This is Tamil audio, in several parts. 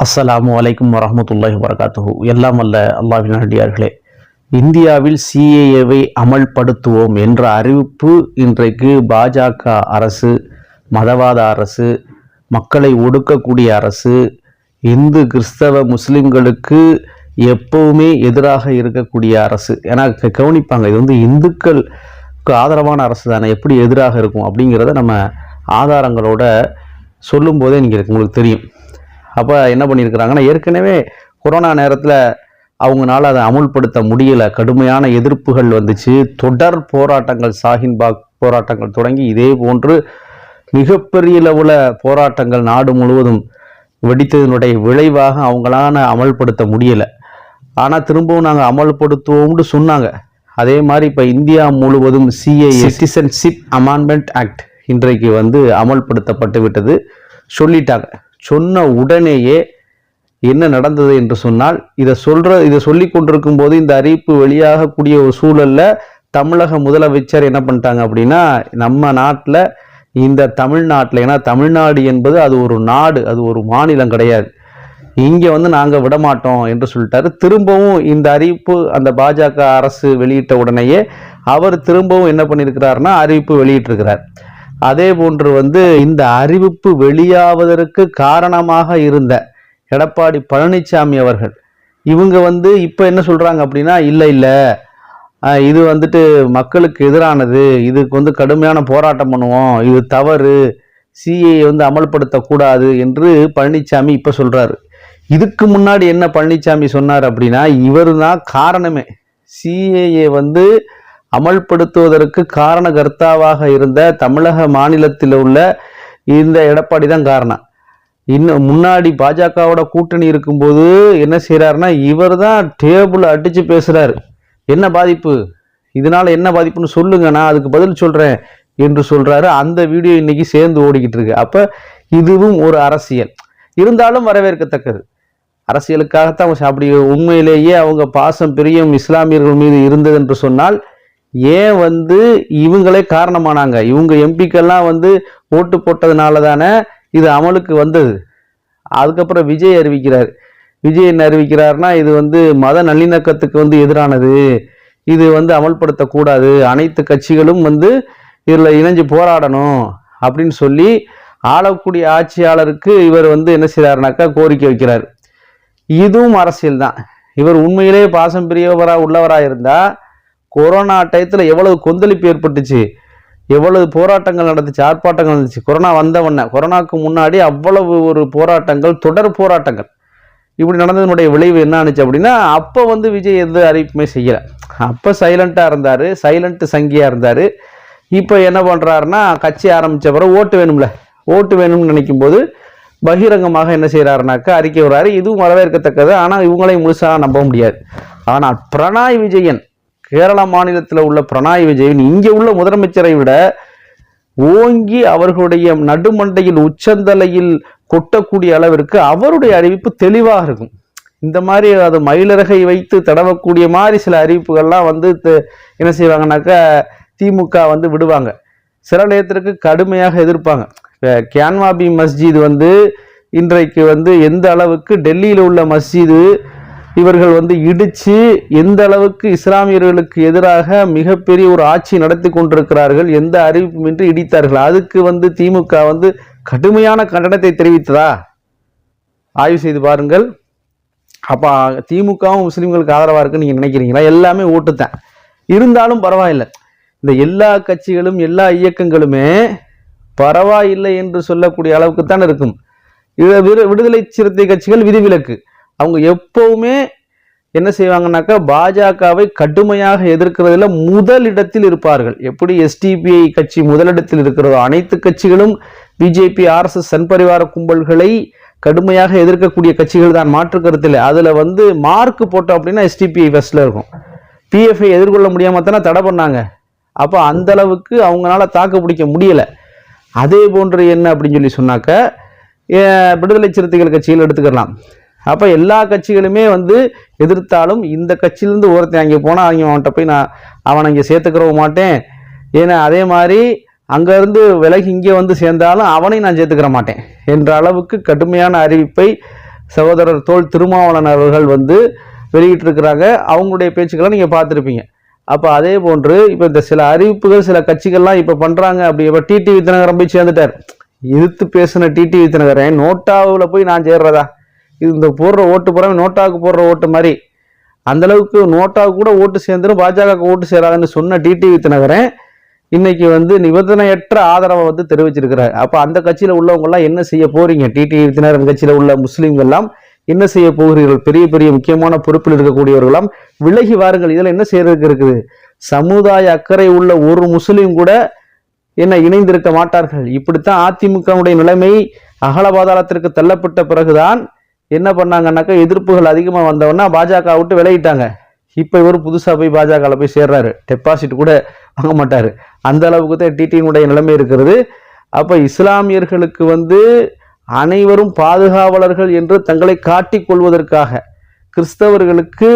அஸ்ஸலாமு அலைக்கும் வரஹ்மத்துல்லாஹி வரகாத்துஹு எல்லாம் அல்ல அல்லாஹ்வின் அடியார்களே இந்தியாவில் சிஏஏவை அமல்படுத்துவோம் என்ற அறிவிப்பு இன்றைக்கு பாஜக அரசு மதவாத அரசு மக்களை ஒடுக்கக்கூடிய அரசு இந்து கிறிஸ்தவ முஸ்லிம்களுக்கு எப்பவுமே எதிராக இருக்கக்கூடிய அரசு. ஏன்னா க- கவனிப்பாங்க இது வந்து இந்துக்களுக்கு ஆதரவான அரசு தானே எப்படி எதிராக இருக்கும் அப்படிங்கிறத நம்ம ஆதாரங்களோட சொல்லும்போதே நீங்கள் உங்களுக்கு தெரியும். அப்போ என்ன பண்ணியிருக்கிறாங்கன்னா ஏற்கனவே கொரோனா நேரத்தில் அவங்களால அதை அமுல்படுத்த முடியல. கடுமையான எதிர்ப்புகள் வந்துச்சு. தொடர் போராட்டங்கள் சாஹின்பாக் போராட்டங்கள் தொடங்கி இதே போன்று மிகப்பெரிய லெவல போராட்டங்கள் நாடு முழுவதும் வெடித்ததனுடைய விளைவாக அவங்களால அமல்படுத்த முடியலை. ஆனால் திரும்பவும் நாங்கள் அமல்படுத்துவோம்னு சொன்னாங்க. அதே மாதிரி இப்போ இந்தியா முழுவதும் சிஏ சிட்டிசன்ஷிப் அமெண்ட்மெண்ட் ஆக்ட் இன்றைக்கு வந்து அமல்படுத்தப்பட்டு விட்டது. சொல்லிட்டாங்க. சொன்ன உடனேயே என்ன நடந்தது என்று சொன்னால் இதை சொல்ற இதை சொல்லி கொண்டிருக்கும் போது இந்த அறிவிப்பு வெளியாகக்கூடிய ஒரு சூழல்ல தமிழக முதலமைச்சர் என்ன பண்ணிட்டாங்க அப்படின்னா நம்ம நாட்டில் இந்த தமிழ்நாட்டில் ஏன்னா தமிழ்நாடு என்பது அது ஒரு நாடு அது ஒரு மாநிலம் கிடையாது. இங்கே வந்து நாங்கள் விடமாட்டோம் என்று சொல்லிட்டாரு. திரும்பவும் இந்த அறிவிப்பு அந்த பாஜக அரசு வெளியிட்ட உடனேயே அவர் திரும்பவும் என்ன பண்ணியிருக்கிறாருன்னா அறிவிப்பு வெளியிட்டிருக்கிறார். அதே போன்று வந்து இந்த அறிவிப்பு வெளியாவதற்கு காரணமாக இருந்த எடப்பாடி பழனிசாமி அவர்கள் இவங்க வந்து இப்போ என்ன சொல்கிறாங்க அப்படின்னா இல்லை இல்லை இது வந்துட்டு மக்களுக்கு எதிரானது. இதுக்கு வந்து கடுமையான போராட்டம் பண்ணுவோம். இது தவறு. சிஏ வந்து அமல்படுத்தக்கூடாது என்று பழனிசாமி இப்போ சொல்கிறாரு இதுக்கு முன்னாடி என்ன பழனிசாமி சொன்னார் அப்படின்னா இவர் தான் காரணமே சிஏஏ வந்து அமல்படுத்துவதற்கு காரணகர்த்தாவாக இருந்த தமிழக மாநிலத்தில் உள்ள இந்த எடப்பாடி தான் காரணம். இன்னும் முன்னாடி பாஜகவோட கூட்டணி இருக்கும்போது என்ன செய்கிறாருன்னா இவர் தான் டேபிள் அடித்து பேசுகிறாரு என்ன பாதிப்பு? இதனால் என்ன பாதிப்புன்னு சொல்லுங்க நான் அதுக்கு பதில் சொல்கிறேன் என்று சொல்கிறாரு அந்த வீடியோ இன்னைக்கு சேர்ந்து ஓடிக்கிட்டு இருக்கு. அப்போ இதுவும் ஒரு அரசியல். இருந்தாலும் வரவேற்கத்தக்கது. அரசியலுக்காகத்தான் அப்படி உண்மையிலேயே அவங்க பாசம் பிரியம் இஸ்லாமியர்கள் மீது இருந்தது என்று சொன்னால் ஏன் வந்து இவங்களே காரணமானாங்க? இவங்க எம்பிக்கெல்லாம் வந்து ஓட்டு போட்டதுனால தானே இது அமலுக்கு வந்தது. அதுக்கப்புறம் விஜய் அறிவிக்கிறார். விஜய் என்ன அறிவிக்கிறார்னா இது வந்து மத நல்லிணக்கத்துக்கு வந்து எதிரானது. இது வந்து அமல்படுத்தக்கூடாது. அனைத்து கட்சிகளும் வந்து இதில் இணைஞ்சு போராடணும் அப்படின்னு சொல்லி ஆளக்கூடிய ஆட்சியாளருக்கு இவர் வந்து என்ன செய்கிறாருனாக்கா கோரிக்கை வைக்கிறார். இதுவும் அரசியல் தான் இவர் உண்மையிலேயே பாசம் பிரியவராக உள்ளவராக இருந்தால் கொரோனா டயத்தில் எவ்வளவு கொந்தளிப்பு ஏற்பட்டுச்சு எவ்வளவு போராட்டங்கள் நடந்துச்சு ஆர்ப்பாட்டங்கள் நடந்துச்சு. கொரோனா வந்தவொன்ன கொரோனாக்கு முன்னாடி அவ்வளவு ஒரு போராட்டங்கள் தொடர் போராட்டங்கள். இப்படி நடந்ததனுடைய விளைவு என்ன ஆனுச்சு அப்படின்னா அப்போ வந்து விஜய் எந்த அறிவிப்புமே செய்யலை. அப்போ சைலண்ட்டாக இருந்தார் சைலண்ட் சங்கியாக இருந்தார். இப்போ என்ன பண்ணுறாருன்னா கட்சி ஆரம்பித்த பிறகு ஓட்டு வேணும்ல ஓட்டு வேணும்னு நினைக்கும் போது பகிரங்கமாக என்ன செய்கிறாருனாக்கா அறிக்கை வர்றாரு இதுவும் வரவேற்கத்தக்கது ஆனால் இவங்களையும் முழுசாக நம்ப முடியாது. ஆனால் பிரணாய் விஜயன் கேரள மாநிலத்தில் உள்ள பிரணாய் விஜயன் இங்கே உள்ள முதலமைச்சரை விட ஓங்கி அவர்களுடைய நடுமண்டையில் உச்சந்தலையில் கொட்டக்கூடிய அளவிற்கு அவருடைய அறிவிப்பு தெளிவாக இருக்கும். இந்த மாதிரி அது மயிலிறகை வைத்து தடவக்கூடிய மாதிரி சில அறிவிப்புகள்லாம் வந்து என்ன செய்வாங்கனாக்கா திமுக வந்து விடுவாங்க. சில நேரத்திற்கு கடுமையாக எதிர்ப்பாங்க. கேன்வாபி மஸ்ஜித் வந்து இன்றைக்கு வந்து எந்த அளவுக்கு டெல்லியில் உள்ள மஸ்ஜிது இவர்கள் வந்து இடிச்சு எந்த அளவுக்கு இஸ்லாமியர்களுக்கு எதிராக மிகப்பெரிய ஒரு ஆட்சி நடத்தி கொண்டிருக்கிறார்கள் எந்த அறிவிப்புமின்றி இடித்தார்கள் அதுக்கு வந்து திமுக வந்து கடுமையான கண்டனத்தை தெரிவித்ததா? ஆய்வு செய்து பாருங்கள். அப்போ திமுகவும் முஸ்லிம்களுக்கு ஆதரவா இருக்குன்னு நீங்க நினைக்கிறீங்களா? எல்லாமே ஓட்டுத்தான் இருந்தாலும் பரவாயில்லை. இந்த எல்லா கட்சிகளும் எல்லா இயக்கங்களுமே பரவாயில்லை என்று சொல்லக்கூடிய அளவுக்கு தான் இருக்கும். இது விடுதலை சிறுத்தை கட்சிகள் விதிவிலக்கு. அவங்க எப்பவுமே என்ன செய்வாங்கனாக்கா பாஜகவை கடுமையாக எதிர்க்கிறதுல முதலிடத்தில் இருப்பார்கள். எப்படி எஸ்டிபிஐ கட்சி முதலிடத்தில் இருக்கிறதோ அனைத்து கட்சிகளும் பிஜேபி ஆர்எஸ்எஸ் சன்பரிவார கும்பல்களை கடுமையாக எதிர்க்கக்கூடிய கட்சிகள் தான். மாற்று கருத்தில் அதில் வந்து மார்க் போட்டோம் அப்படின்னா எஸ்டிபிஐ ஃபஸ்ட்டில் இருக்கும். பிஎஃப்ஐ எதிர்கொள்ள முடியாமல் தானே தடை பண்ணாங்க. அப்போ அந்த அளவுக்கு அவங்களால தாக்கு பிடிக்க முடியலை. அதே போன்று என்ன அப்படின்னு சொல்லி சொன்னாக்க விடுதலை சிறுத்தைகள் கட்சிகள் எடுத்துக்கலாம். அப்போ எல்லா கட்சிகளுமே வந்து எதிர்த்தாலும் இந்த கட்சியிலேருந்து ஒருத்தன் அங்கே போனால் அவங்க அவன்கிட்ட போய் நான் அவனை இங்கே சேர்த்துக்கிறவும் மாட்டேன். ஏன்னா அதே மாதிரி அங்கேருந்து விலகி இங்கே வந்து சேர்ந்தாலும் அவனையும் நான் சேர்த்துக்கிற மாட்டேன். என்ற அளவுக்கு கடுமையான அறிவிப்பை சகோதரர் தோல் திருமாவளவன் அவர்கள் வந்து வெளியிட்டிருக்கிறாங்க. அவங்களுடைய பேச்சுக்களை நீங்கள் பார்த்துருப்பீங்க. அப்போ அதே போன்று இப்போ இந்த சில அறிவிப்புகள் சில கட்சிகள்லாம் இப்போ பண்ணுறாங்க அப்படி இப்போ டிடிவி தினகரன் போய் சேர்ந்துட்டார். எதிர்த்து பேசின டிடிவி தினகரன் நோட்டாவில் போய் நான் சேர்றதா? இந்த போடுற ஓட்டு புறமே நோட்டாவுக்கு போடுற ஓட்டு மாதிரி. அந்த அளவுக்கு நோட்டாவுக்கு கூட ஓட்டு சேர்ந்துடும் பாஜக ஓட்டு சேராதுன்னு சொன்ன டிடிவி தினகரன் இன்னைக்கு வந்து நிபந்தனையற்ற ஆதரவை வந்து தெரிவிச்சிருக்கிறார். அப்போ அந்த கட்சியில் உள்ளவங்கெல்லாம் என்ன செய்ய போறீங்க? டிடிவி தினகரன் கட்சியில் உள்ள முஸ்லீம்கள்லாம் என்ன செய்ய போகிறீர்கள்? பெரிய பெரிய முக்கியமான பொறுப்பில் இருக்கக்கூடியவர்களாம் விலகி வாருங்கள். இதில் என்ன செய்யறதுக்கு இருக்குது? சமுதாய அக்கறை உள்ள ஒரு முஸ்லீம் கூட என்ன இணைந்திருக்க மாட்டார்கள்? இப்படித்தான் அதிமுகவுடைய நிலைமை அகலபாதாளத்திற்கு தள்ளப்பட்ட பிறகுதான் என்ன பண்ணாங்கன்னாக்கா எதிர்ப்புகள் அதிகமாக வந்தவொன்னா பாஜக விட்டு விலகிட்டாங்க. இப்போ இவர் புதுசாக போய் பாஜகவில் போய் சேர்றாரு. டெபாசிட் கூட வாங்க மாட்டார். அந்த அளவுக்கு தான் டிடியினுடைய நிலைமை இருக்கிறது. அப்போ இஸ்லாமியர்களுக்கு வந்து அனைவரும் பாதுகாவலர்கள் என்று தங்களை காட்டிக் கொள்வதற்காக கிறிஸ்தவர்களுக்கு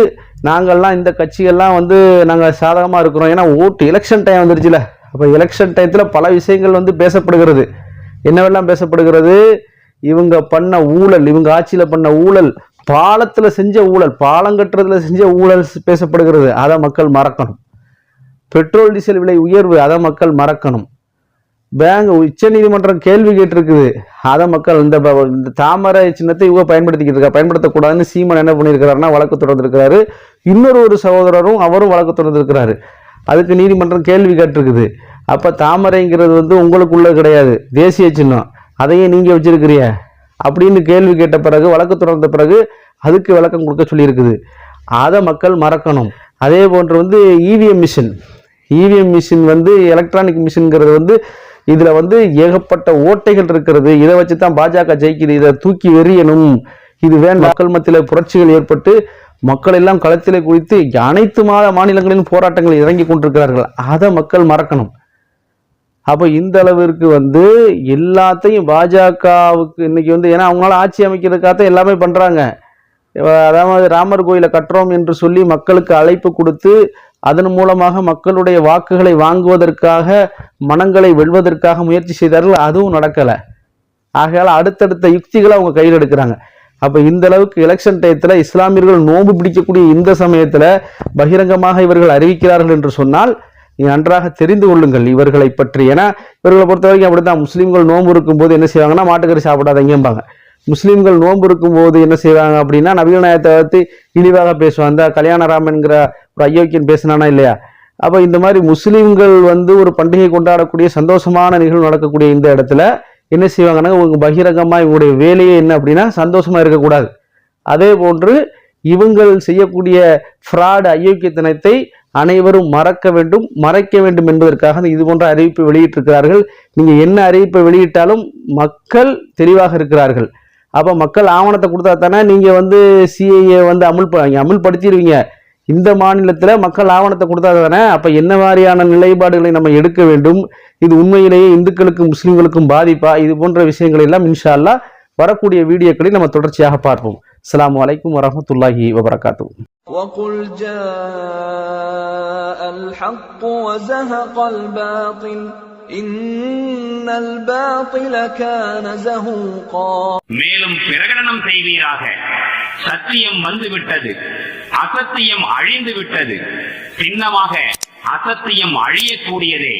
நாங்கள்லாம் இந்த கட்சிகள்லாம் வந்து நாங்கள் சாதகமாக இருக்கிறோம். ஏன்னா ஓட்டு எலெக்ஷன் டைம் வந்துருச்சுல. அப்போ எலெக்ஷன் டயத்தில் பல விஷயங்கள் வந்து பேசப்படுகிறது. என்னவெல்லாம் பேசப்படுகிறது? இவங்க பண்ண ஊழல் இவங்க ஆட்சியில் பண்ண ஊழல் பாலத்தில் செஞ்ச ஊழல் பாலம் கட்டுறதுல செஞ்ச ஊழல் பேசப்படுகிறது அதை மக்கள் மறக்கணும். பெட்ரோல் டீசல் விலை உயர்வு அதை மக்கள் மறக்கணும். பேங்க் உச்ச நீதிமன்றம் கேள்வி கேட்டிருக்குது அதை மக்கள் இந்த இந்த தாமரை சின்னத்தை இவங்க பயன்படுத்திக்கிட்டு இருக்கா பயன்படுத்தக்கூடாதுன்னு சீமன் என்ன பண்ணியிருக்கிறாருன்னா வழக்கு தொடர்ந்துருக்கிறாரு. இன்னொரு ஒரு சகோதரரும் அவரும் வழக்கு தொடர்ந்துருக்கிறாரு. அதுக்கு நீதிமன்றம் கேள்வி கேட்டிருக்குது. அப்போ தாமரைங்கிறது வந்து உங்களுக்குள்ள கிடையாது தேசிய சின்னம். அதையே நீங்கள் வச்சிருக்கிறிய அப்படின்னு கேள்வி கேட்ட பிறகு வழக்கு தொடர்ந்த பிறகு அதுக்கு விளக்கம் கொடுக்க சொல்லியிருக்குது. அதை மக்கள் மறக்கணும். அதே போன்று வந்து இவிஎம் மிஷின் இவிஎம் மிஷின் வந்து எலக்ட்ரானிக் மிஷின்கிறது வந்து இதில் வந்து ஏகப்பட்ட ஓட்டைகள் இருக்கிறது. இதை வச்சு தான் பாஜக ஜெயிக்குது. இதை தூக்கி எறியணும். இது வேண்டாம். மக்கள் மத்தியில் புரட்சிகள் ஏற்பட்டு மக்கள் எல்லாம் களத்தில் குறித்து அனைத்து மாத மாநிலங்களிலும் போராட்டங்கள் இறங்கி கொண்டிருக்கிறார்கள். அதை மக்கள் மறக்கணும். அப்போ இந்த அளவிற்கு வந்து எல்லாத்தையும் பாஜகவுக்கு இன்னைக்கு வந்து ஏன்னா அவங்களால ஆட்சி அமைக்கிறதுக்காகத்தான் எல்லாமே பண்ணுறாங்க அதாவது ராமர் கோயிலை கட்டுறோம் என்று சொல்லி மக்களுக்கு அழைப்பு கொடுத்து அதன் மூலமாக மக்களுடைய வாக்குகளை வாங்குவதற்காக மனங்களை வெல்வதற்காக முயற்சி செய்தார்கள் அதுவும் நடக்கலை. ஆகையால் அடுத்தடுத்த யுக்திகளை அவங்க கையில் எடுக்கிறாங்க. அப்போ இந்த அளவுக்கு எலெக்ஷன் டயத்தில் இஸ்லாமியர்கள் நோன்பு பிடிக்கக்கூடிய இந்த சமயத்தில் பகிரங்கமாக இவர்கள் அறிவிக்கிறார்கள் என்று சொன்னால் நீ நன்றாக தெரிந்து கொள்ளுங்கள் இவர்களை பற்றி. ஏன்னா இவர்களை பொறுத்த வரைக்கும் அப்படித்தான். முஸ்லீம்கள் நோன்பு இருக்கும்போது என்ன செய்வாங்கன்னா மாட்டுக்கறி சாப்பிடாதீங்கம்பாங்க. முஸ்லீம்கள் நோன்பு இருக்கும்போது என்ன செய்வாங்க அப்படின்னா நபிகள் நாயகத்தை பற்றி இழிவாக பேசுவாங்க. அந்த கல்யாணராமன்கிற ஒரு ஐயோக்கியன் பேசினானா இல்லையா? அப்போ இந்த மாதிரி முஸ்லீம்கள் வந்து ஒரு பண்டிகை கொண்டாடக்கூடிய சந்தோஷமான நிகழ்வு நடக்கக்கூடிய இந்த இடத்துல என்ன செய்வாங்கன்னா இவங்க பகிரங்கமாக இவங்களுடைய வேலையே என்ன அப்படின்னா சந்தோஷமாக இருக்கக்கூடாது. அதே போன்று இவங்கள் செய்யக்கூடிய ஃப்ராடு ஐயோக்கியத்தனத்தை அனைவரும் மறக்க வேண்டும் மறைக்க வேண்டும் என்பதற்காக இது போன்ற அறிவிப்பை வெளியிட்டிருக்கிறார்கள். நீங்கள் என்ன அறிவிப்பை வெளியிட்டாலும் மக்கள் தெளிவாக இருக்கிறார்கள். அப்போ மக்கள் ஆவணத்தை கொடுத்தா தானே நீங்கள் வந்து சிஐஏ வந்து அமுல் ப- அமுல்படுத்திடுவீங்க. இந்த மாநிலத்தில் மக்கள் ஆவணத்தை கொடுத்தா தானே அப்போ என்ன மாதிரியான நிலைப்பாடுகளை நம்ம எடுக்க வேண்டும்? இது உண்மையிலேயே இந்துக்களுக்கும் முஸ்லீம்களுக்கும் பாதிப்பா? இது போன்ற விஷயங்களை எல்லாம் இன்ஷால்லா வரக்கூடிய வீடியோக்களை நம்ம தொடர்ச்சியாக பார்ப்போம். அஸ்ஸலாமு வலைக்கம் வரமத்துல்லாஹி வபரகாத்து وقل جاء الحق وزهق الباطل إن الباطل كان زهوقا மேலும் பிரகடனம் செய்வீராக சத்தியம் வந்துவிட்டது அசத்தியம் அழிந்து விட்டது சின்னமாக அசத்தியம் அழியக்கூடியதே